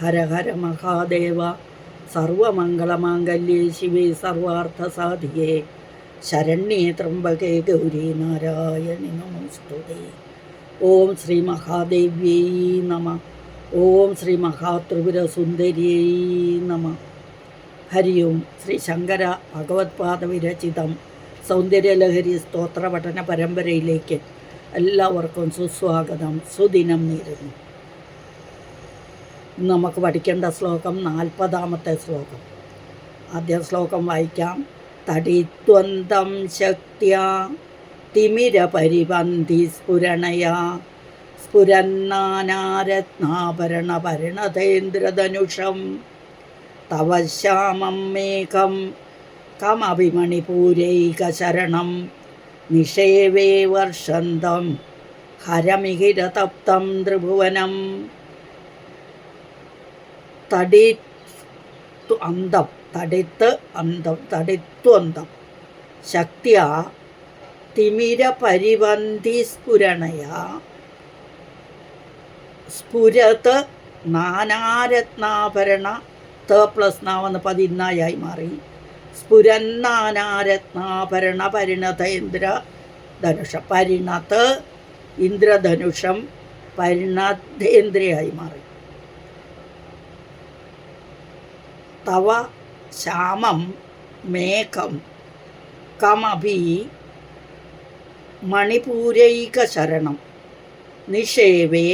ഹര ഹര മഹാദേവ സർവമംഗളമാംഗല്യേ ശിവേ സർവാർത്ഥസാധികേ ശരണ്യേ ത്രംബകേ ഗൗരി നാരായണി നമസ്തുതേ. ഓം ശ്രീ മഹാദേവ്യൈ നമ. ഓം ശ്രീ മഹാത്രിപുരസുന്ദരിയൈ നമ. ഹരി ഓം ശ്രീ ശങ്കര ഭഗവത്പാദ വിരചിതം സൗന്ദര്യലഹരി സ്തോത്രപഠന പരമ്പരയിലേക്ക് എല്ലാവർക്കും സുസ്വാഗതം. സുദിനം നേരുന്നു. നമുക്ക് പഠിക്കേണ്ട ശ്ലോകം നാൽപ്പതാമത്തെ ശ്ലോകം. ആദ്യ ശ്ലോകം വായിക്കാം. തടിത്വന്തം ശക്തിയ തിമിരപരിപന്തി സ്ഫുരണയാ സ്ഫുരന്നാനാരത്നാഭരണ പരിണതേന്ദ്രധനുഷം തവ ശ്യാമം മേഘം കമഭിമണിപൂരൈകശരണം നിഷേവേ വർഷന്തം ഹരമിഹിരതപ്തം ത്രിഭുവനം. തടി അന്തം തടിത്ത് അന്തം തടിത്വന്തം ശക്തിയ തിമിര പരിവന്തി സ്ഫുരണയ. സ്ഫുരത് നാനാരത്നാഭരണ ത പ്ലസ് നാവെന്ന് പതിനായി മാറി. സ്ഫുരന്നാനാരത്നാഭരണ പരിണത ഇന്ദ്ര ധനുഷ പരിണത് ഇന്ദ്രധനുഷം പരിണതേന്ദ്രയായി മാറി. തവ ശ്യാമം മേഘം കമഭി മണിപൂരൈകശരണം നിഷേവേ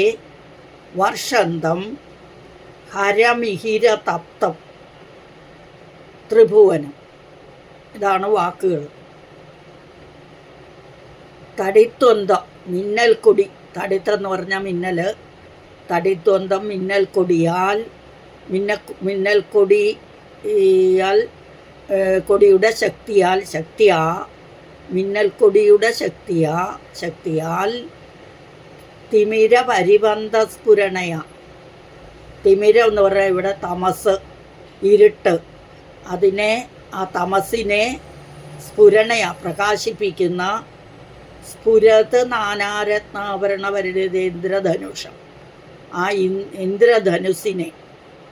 വർഷന്തം ഹരമിഹിരതപ്തം ത്രിഭുവനം. ഇതാണ് വാക്കുകൾ. തടിത്വന്തം മിന്നൽ കൊടി തടിത്തെന്ന് പറഞ്ഞാൽ മിന്നൽ. തടിത്വന്തം മിന്നൽ കൊടിയാൽ മിന്ന മിന്നൽ കൊടിയാൽ കൊടിയുടെ ശക്തിയാൽ ശക്തിയാ മിന്നൽ കൊടിയുടെ ശക്തിയാ ശക്തിയാൽ തിമിര പരിബന്ധ സ്ഫുരണയ തിമിര എന്ന് പറഞ്ഞാൽ ഇവിടെ തമസ് ഇരുട്ട്. അതിനെ ആ തമസിനെ സ്ഫുരണയ പ്രകാശിപ്പിക്കുന്ന സ്ഫുരത് നാനാരത്നാഭരണ പരിണിതേന്ദ്രധനുഷം ആ ഇന്ദ്രധനുസിനെ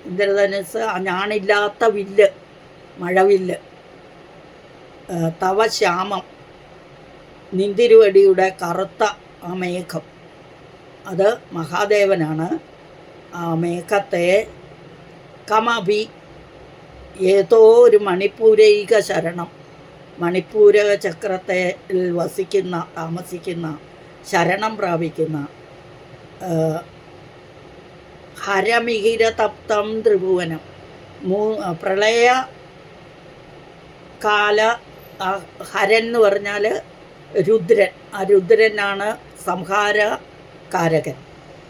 ഇന്ദ്രധനുസ് ഞാനില്ലാത്ത വില്ല് മഴവില്ല് തവ ശ്യാമം നിന്തിരുവടിയുടെ കറുത്ത ആ മേഘം. അത് മഹാദേവനാണ്. ആ മേഘത്തെ കമഭി ഏതോ ഒരു മണിപ്പൂരൈക ശരണം മണിപ്പൂരക ചക്രത്തെ വസിക്കുന്ന താമസിക്കുന്ന ശരണം പ്രാപിക്കുന്ന ഹരമിഹിരതപ്തം ത്രിഭുവനം. മൂ പ്രളയ കാല ഹരൻ എന്ന് പറഞ്ഞാൽ രുദ്രൻ. ആ രുദ്രനാണ് സംഹാരകാരകൻ.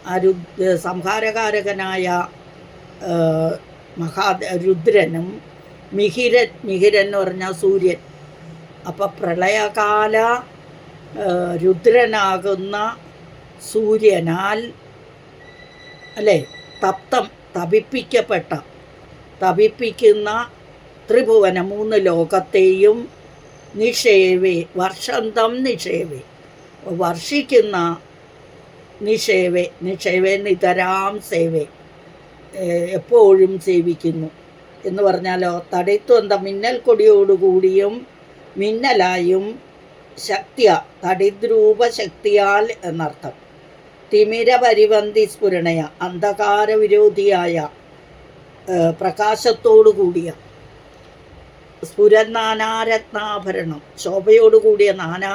ആ രു സംഹാരകാരകനായ മഹാ രുദ്രനും മിഹിരൻ മിഹിരൻ എന്ന് പറഞ്ഞാൽ സൂര്യൻ. അപ്പം പ്രളയകാല രുദ്രനാകുന്ന സൂര്യനാൽ അല്ലേ? തപ്തം തപിപ്പിക്കപ്പെട്ട തപിപ്പിക്കുന്ന ത്രിഭുവന മൂന്ന് ലോകത്തെയും നിഷേവേ വർഷന്തം നിഷേവേ. വർഷിക്കുന്ന നിഷേവേ നിഷേവേ നിതരാം സേവേ. എപ്പോഴും സേവിക്കുന്നു. എന്ന് പറഞ്ഞാലോ തടിത്വന്ത മിന്നൽ കൊടിയോടുകൂടിയും മിന്നലായും ശക്തിയ തടിദ്രൂപ ശക്തിയാൽ എന്നർത്ഥം. തിമിര പരിബന്ധി സ്ഫുരണയ അന്ധകാര വിരോധിയായ ഏഹ് പ്രകാശത്തോടു കൂടിയ സ്ഫുരനാനാരത്നാഭരണം ശോഭയോടുകൂടിയ നാനാ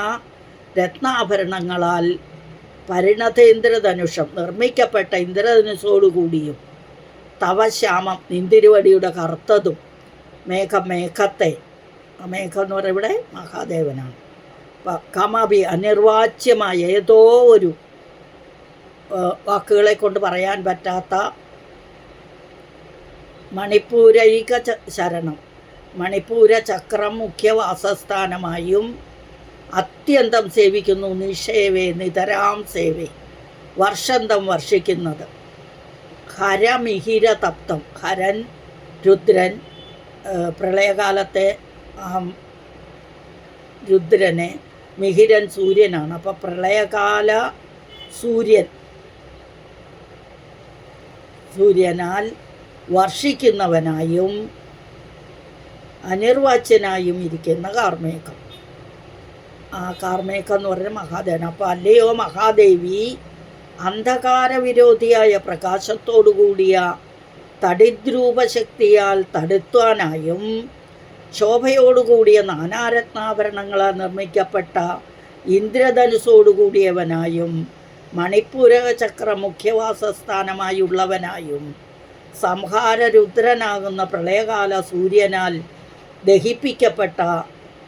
രത്നാഭരണങ്ങളാൽ പരിണതേന്ദ്രധനുഷം നിർമ്മിക്കപ്പെട്ട ഇന്ദ്രധനുഷോടുകൂടിയും തവശ്യാമം നിന്തിരുവടിയുടെ കറുത്തതും മേഘം മേഘത്തെ മേഘം എന്ന് പറയുന്നത് മഹാദേവനാണ്. കമാബി അനിർവാച്യമായ ഏതോ ഒരു വാക്കുകളെ കൊണ്ട് പറയാൻ പറ്റാത്ത മണിപ്പൂരൈക ശരണം. മണിപ്പൂര ചക്രം മുഖ്യ വാസസ്ഥാനമായും അത്യന്തം സേവിക്കുന്നു നിഷേവേ നിതരാം സേവേ. വർഷന്തം വർഷിക്കുന്നത്. ഹരമിഹിര തപ്തം ഹരൻ രുദ്രൻ പ്രളയകാലത്തെ രുദ്രനെ. മിഹിരൻ സൂര്യനാണ്. അപ്പോൾ പ്രളയകാല സൂര്യൻ സൂര്യനാൽ വർഷിക്കുന്നവനായും അനിർവാച്യനായും ഇരിക്കുന്ന കാർമേഘം. ആ കാർമേഘം എന്ന് പറഞ്ഞ മഹാദേവൻ. അപ്പോൾ അല്ലയോ മഹാദേവി അന്ധകാര വിരോധിയായ പ്രകാശത്തോടു കൂടിയ തടിദ്രൂപശക്തിയാൽ തടുത്താനായും ശോഭയോടുകൂടിയ നാനാരത്നാഭരണങ്ങളാൽ നിർമ്മിക്കപ്പെട്ട ഇന്ദ്രധനുസോടുകൂടിയവനായും മണിപ്പൂര ചക്ര മുഖ്യവാസസ്ഥാനമായുള്ളവനായും സംഹാര രുദ്രനാകുന്ന പ്രളയകാല സൂര്യനാൽ ദഹിപ്പിക്കപ്പെട്ട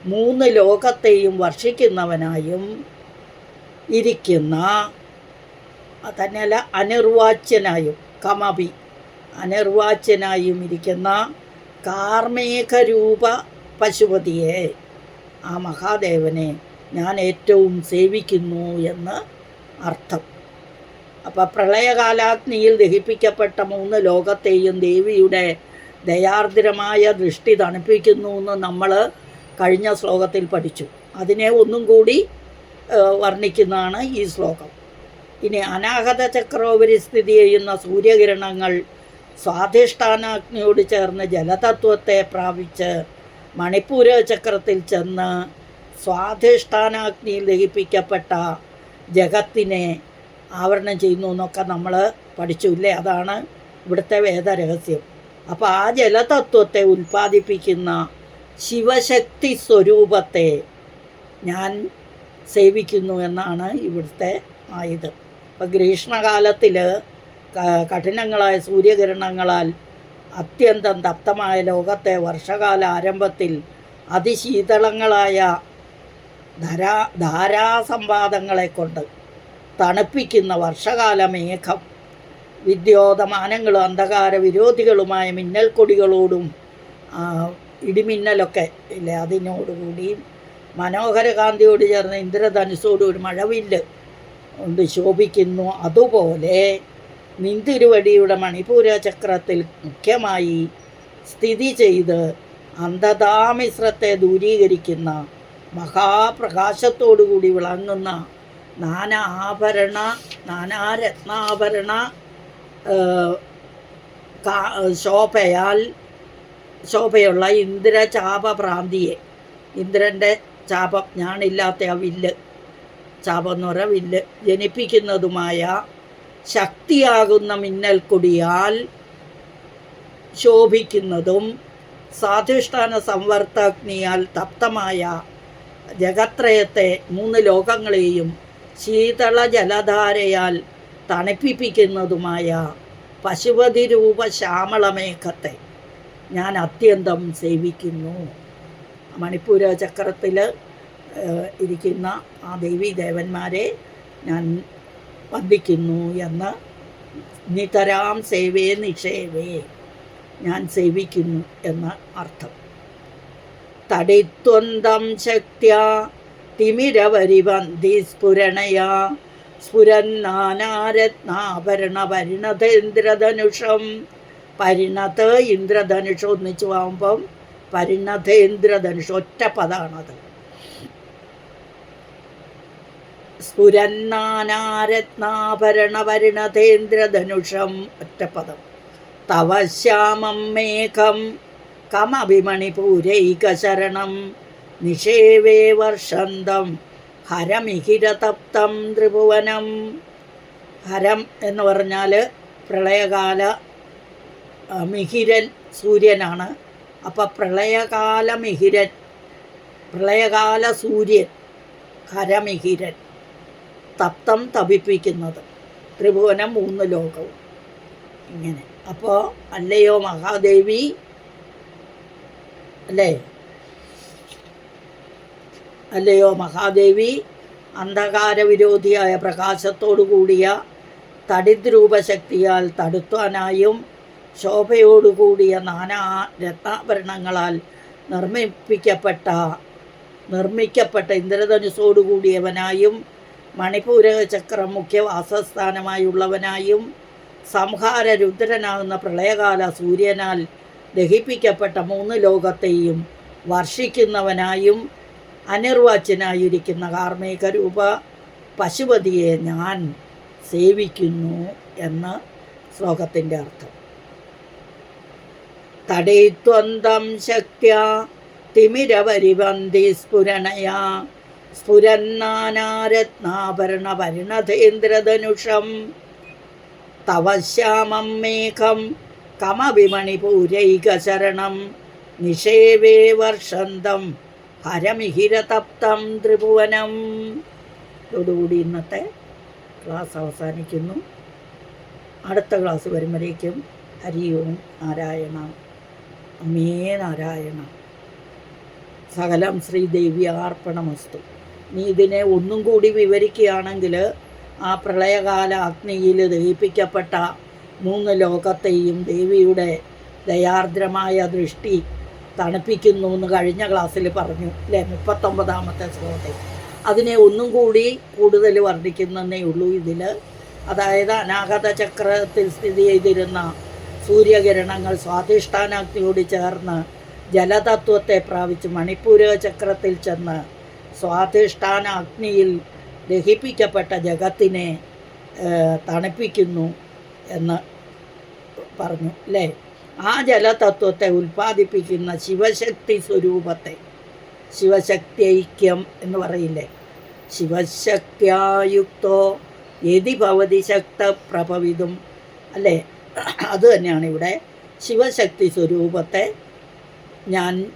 മൂന്ന് ലോകത്തെയും വർഷിക്കുന്നവനായും ഇരിക്കുന്ന തന്നെയല്ല അനിർവാച്യനായും കമപി അനിർവാച്യനായും ഇരിക്കുന്ന കാർമേഘരൂപ പശുപതിയെ ആ മഹാദേവനെ ഞാൻ ഏറ്റവും സേവിക്കുന്നു എന്ന് അർത്ഥം. അപ്പൊ പ്രളയകാലാഗ്നിയിൽ ദഹിപ്പിക്കപ്പെട്ട മൂന്ന് ലോകത്തെയും ദേവിയുടെ ദയാർദ്രമായ ദൃഷ്ടി തണുപ്പിക്കുന്നു എന്ന് നമ്മൾ കഴിഞ്ഞ ശ്ലോകത്തിൽ പഠിച്ചു. അതിനെ ഒന്നും കൂടി വർണിക്കുന്നതാണ് ഈ ശ്ലോകം. ഇനി അനാഹത ചക്രോപരി സ്ഥിതി ചെയ്യുന്ന സൂര്യകിരണങ്ങൾ സ്വാധിഷ്ഠാനാഗ്നിയോട് ചേർന്ന് ജലതത്വത്തെ പ്രാപിച്ച് മണിപ്പൂര ചക്രത്തിൽ ചെന്ന് സ്വാധിഷ്ഠാനാഗ്നിയിൽ ദഹിപ്പിക്കപ്പെട്ട ജഗത്തിനെ ആവരണം ചെയ്യുന്നു എന്നൊക്കെ നമ്മൾ പഠിച്ചു ഇല്ലേ അതാണ് ഇവിടുത്തെ വേദരഹസ്യം. അപ്പോൾ ആ ജലതത്വത്തെ ഉൽപ്പാദിപ്പിക്കുന്ന ശിവശക്തി സ്വരൂപത്തെ ഞാൻ സേവിക്കുന്നു എന്നാണ് ഇവിടുത്തെ ആയത് ഇപ്പം ഗ്രീഷ്മകാലത്തിൽ കഠിനങ്ങളായ സൂര്യകിരണങ്ങളാൽ അത്യന്തം തപ്തമായ ലോകത്തെ വർഷകാല ആരംഭത്തിൽ അതിശീതളങ്ങളായ ധാരാ ധാരാസംവാദങ്ങളെ കൊണ്ട് തണുപ്പിക്കുന്ന വർഷകാല മേഘം വിദ്യോതമാനങ്ങളും അന്ധകാര വിരോധികളുമായ മിന്നൽക്കൊടികളോടും ഇടിമിന്നലൊക്കെ ഇല്ലേ അതിനോടുകൂടിയും മനോഹരകാന്തിയോട് ചേർന്ന് ഇന്ദ്രധനുസോട് ഒരു മഴവില്ല് കൊണ്ട് ശോഭിക്കുന്നു. അതുപോലെ നിന്തിരുവടിയുടെ മണിപൂര ചക്രത്തിൽ മുഖ്യമായി സ്ഥിതി ചെയ്ത് അന്ധതാമിശ്രത്തെ ദൂരീകരിക്കുന്ന മഹാപ്രകാശത്തോടുകൂടി വിളങ്ങുന്ന നാനാ ആഭരണ നാനാരത്നാഭരണ ശോഭയാൽ ശോഭയുള്ള ഇന്ദ്രചാപഭ്രാന്തിയെ. ഇന്ദ്രന്റെ ചാപം ഞാനില്ലാത്ത ആ വില്ല് ചാപം എന്ന് പറഞ്ഞ വില്ല് ജനിപ്പിക്കുന്നതുമായ ശക്തിയാകുന്ന മിന്നൽ കൊടിയാൽ ശോഭിക്കുന്നതും സാധിഷ്ഠാന സംവർത്തഗ്നിയാൽ തപ്തമായ ജഗത്രയത്തെ മൂന്ന് ലോകങ്ങളെയും ശീതള ജലധാരയാൽ തണുപ്പിപ്പിക്കുന്നതുമായ പശുപതി രൂപ ശ്യാമളമേഘത്തെ ഞാൻ അത്യന്തം സേവിക്കുന്നു. മണിപ്പൂര ചക്രത്തിൽ ഇരിക്കുന്ന ആ ദേവി ദേവന്മാരെ ഞാൻ വന്ദിക്കുന്നു എന്ന് നിതരാം സേവേ നിഷേവേ ഞാൻ സേവിക്കുന്നു എന്ന അർത്ഥം. തടിത്വന്തം ശക്തിയ. തിമിരവരിവന്തി സ്ഫുരണയാ. സ്ഫുരന്നാനാരത്നാഭരണ പരിണതേന്ദ്രധനുഷം പരിണത ഇന്ദ്രധനുഷം ഒന്നിച്ചു പോകുമ്പം പരിണതേന്ദ്രധനുഷം ഒറ്റ പദമാണത് സ്ഫുരന്നാനാരത്നാഭരണപരിണതേന്ദ്രധനുഷം ഒറ്റപ്പദം തവ ശ്യാമം മേഘം കമഭിമണിപൂരൈകശരണം. നിഷേവേ വർഷന്തം. ഹരമിഹിരതപ്തം ത്രിഭുവനം. ഹരം എന്ന് പറഞ്ഞാൽ പ്രളയകാല മിഹിരൻ സൂര്യനാണ്. അപ്പം പ്രളയകാല മിഹിരൻ പ്രളയകാല സൂര്യൻ ഹരമിഹിരൻ തപ്തം തപിപ്പിക്കുന്നത്. ത്രിഭുവനം മൂന്ന് ലോകവും. ഇങ്ങനെ. അപ്പോൾ അല്ലയോ മഹാദേവി? അല്ലേ? അല്ലയോ മഹാദേവി? അന്ധകാര വിരോധിയായ പ്രകാശത്തോടു കൂടിയ തടിദ്രൂപശക്തിയാൽ തടുത്താനായും ശോഭയോടുകൂടിയ നാനാ രത്നാഭരണങ്ങളാൽ നിർമ്മിപ്പിക്കപ്പെട്ട നിർമ്മിക്കപ്പെട്ട ഇന്ദ്രധനുസോടുകൂടിയവനായും മണിപൂരക ചക്രം മുഖ്യ വാസസ്ഥാനമായുള്ളവനായും സംഹാര രുദ്രനാകുന്ന പ്രളയകാല സൂര്യനാൽ ദഹിപ്പിക്കപ്പെട്ട മൂന്ന് ലോകത്തെയും വർഷിക്കുന്നവനായും അനിർവാച്യനായിരിക്കുന്ന കാർമ്മിക രൂപ പശുപതിയെ ഞാൻ സേവിക്കുന്നു എന്ന് ശ്ലോകത്തിന്റെ അർത്ഥം. തടയിത്വന്തം ശക്തിയ തിമിരവരിവന്തി സ്ഫുരണയാ സ്ഫുരന്നാനാരത്നാഭരണ പരിണതേന്ദ്രധനുഷം. തവ മേഘം കമവിമണിപൂരൈകശരണം നിഷേവേ വർഷന്തം. ഹരമിഹിരതപ്തം ത്രിഭുവനം. ഇതോടുകൂടി ഇന്നത്തെ ക്ലാസ് അവസാനിക്കുന്നു. അടുത്ത ക്ലാസ് വരുമ്പോഴേക്കും ഹരി ഓം നാരായണ. അമ്മേ നാരായണ. സകലം ശ്രീദേവി അർപ്പണമസ്തു. നീ ഇതിനെ ഒന്നും കൂടി വിവരിക്കുകയാണെങ്കിൽ ആ പ്രളയകാല അഗ്നിയിൽ ദഹിപ്പിക്കപ്പെട്ട മൂന്ന് ലോകത്തെയും ദേവിയുടെ ദയാർദ്രമായ ദൃഷ്ടി തണുപ്പിക്കുന്നു എന്ന് കഴിഞ്ഞ ക്ലാസ്സിൽ പറഞ്ഞു അല്ലേ? മുപ്പത്തൊമ്പതാമത്തെ ശ്ലോകത്തിൽ. അതിനെ ഒന്നും കൂടി കൂടുതൽ വർദ്ധിക്കുന്നതേ ഉള്ളൂ ഇതിൽ അതായത് അനാഗത ചക്രത്തിൽ സ്ഥിതി ചെയ്തിരുന്ന സൂര്യകിരണങ്ങൾ സ്വാധിഷ്ഠാനാഗ്നിയോട് ചേർന്ന് ജലതത്വത്തെ പ്രാപിച്ച് മണിപ്പൂര ചക്രത്തിൽ ചെന്ന് സ്വാധിഷ്ഠാന അഗ്നിയിൽ ദഹിപ്പിക്കപ്പെട്ട ജഗത്തിനെ തണുപ്പിക്കുന്നു. എന്ന് പറഞ്ഞു അല്ലേ ആ ജലതത്വത്തെ ഉൽപ്പാദിപ്പിക്കുന്ന ശിവശക്തി സ്വരൂപത്തെ ശിവശക്തി ഐക്യം എന്ന് പറയില്ലേ? ശിവശക്തിയായുക്തോ യതി ഭവതി ശക്ത പ്രഭവിതും അല്ലേ? അത് തന്നെയാണ് ഇവിടെ ശിവശക്തി സ്വരൂപത്തെ ഞാൻ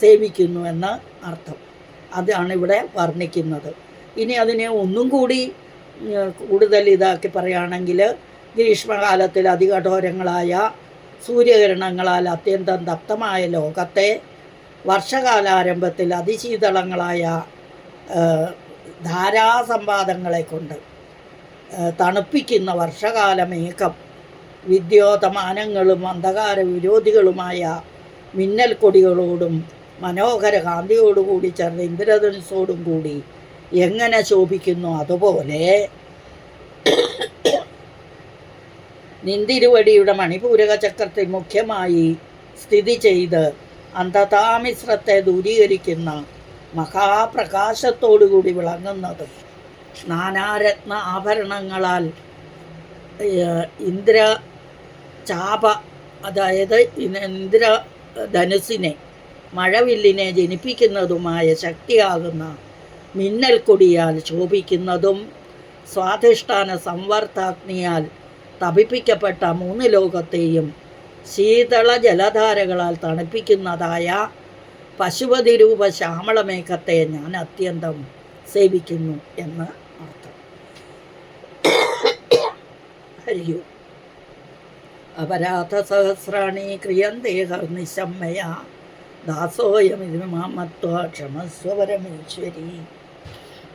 സേവിക്കുന്നു എന്ന അർത്ഥം. അതാണ് ഇവിടെ വർണിക്കുന്നത്. ഇനി അതിനെ ഒന്നും കൂടി കൂടുതൽ ഇതാക്കി പറയുകയാണെങ്കിൽ ഗ്രീഷ്മകാലത്തിൽ അതികഠോരങ്ങളായ സൂര്യകിരണങ്ങളാൽ അത്യന്തം തപ്തമായ ലോകത്തെ വർഷകാലാരംഭത്തിൽ അതിശീതളങ്ങളായ ധാരാസംവാദങ്ങളെ കൊണ്ട് തണുപ്പിക്കുന്ന വർഷകാലമേക്കം വിദ്യോതമാനങ്ങളും അന്ധകാര വിരോധികളുമായ മിന്നൽ കൊടികളോടും മനോഹര കാന്തിയോടുകൂടി ചേർന്ന് ഇന്ദ്രധനുസോടും കൂടി എങ്ങനെ ശോഭിക്കുന്നു അതുപോലെ നിന്തിരുവടിയുടെ മണിപൂരക ചക്രത്തിൽ മുഖ്യമായി സ്ഥിതി ചെയ്ത് അന്ധതാമിശ്രത്തെ ദൂരീകരിക്കുന്ന മഹാപ്രകാശത്തോടുകൂടി വിളങ്ങുന്നതും. നാനാരത്ന ആഭരണങ്ങളാൽ ഇന്ദ്ര ചാപ അതായത് ഇന്ദ്ര ധനുസിനെ മഴവില്ലിനെ ജനിപ്പിക്കുന്നതുമായ ശക്തിയാകുന്ന മിന്നൽ കൊടിയാൽ ശോഭിക്കുന്നതും സ്വാധിഷ്ഠാന സംവർത്താഗ്നിയാൽ തപിപ്പിക്കപ്പെട്ട മൂന്ന് ലോകത്തെയും ശീതള ജലധാരകളാൽ തണുപ്പിക്കുന്നതായ പശുപതി രൂപ ശ്യാമളമേഘത്തെ ഞാൻ അത്യന്തം സേവിക്കുന്നു എന്ന് അർത്ഥം. ഹരിയോ. അപരാധ സഹസ്രാണി ക്രിയന്തേ ദാസോയം ദാസോയമിതി മാമത്വ ക്ഷമസ്വ പരമേശ്വരി